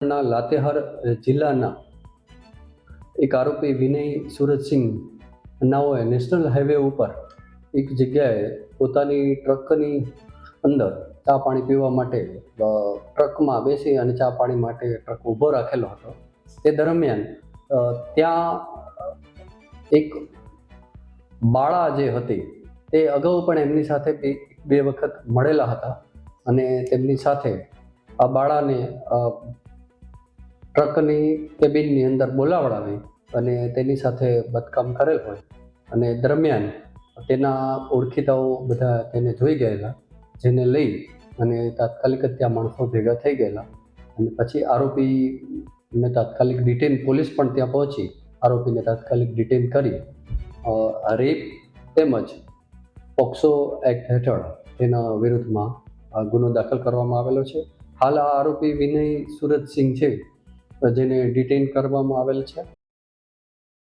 ના, લાતેહાર જિલ્લાના એક આરોપી વિનય સુરજસિંહ નાઓએ નેશનલ હાઈવે ઉપર એક જગ્યાએ પોતાની ટ્રકની અંદર ચા પાણી પીવા માટે ટ્રકમાં બેસી અને ચા પાણી માટે ટ્રક ઊભો રાખેલો હતો. તે દરમિયાન ત્યાં એક બાળા જે હતી તે અગાઉ પણ એમની સાથે બે વખત મળેલા હતા અને તેમની સાથે આ બાળાને ટ્રકની કેબિનની અંદર બોલાવડાવી અને તેની સાથે બદકામ કરેલ હોય અને દરમિયાન તેના ઓળખીતાઓ બધા તેને જોઈ ગયેલા, જેને લઈ અને તાત્કાલિક જ ત્યાં માણસો ભેગા થઈ ગયેલા. અને પછી આરોપીને તાત્કાલિક ડિટેન પોલીસ પણ ત્યાં પહોંચી, આરોપીને તાત્કાલિક ડિટેન કરી રેપ તેમજ પોક્સો એક્ટ હેઠળ તેના વિરુદ્ધમાં ગુનો દાખલ કરવામાં આવેલો છે. હાલ આ આરોપી વિનય સુરતસિંહ છે. જેને ડિટેઇન કરવામાં આવેલ છે.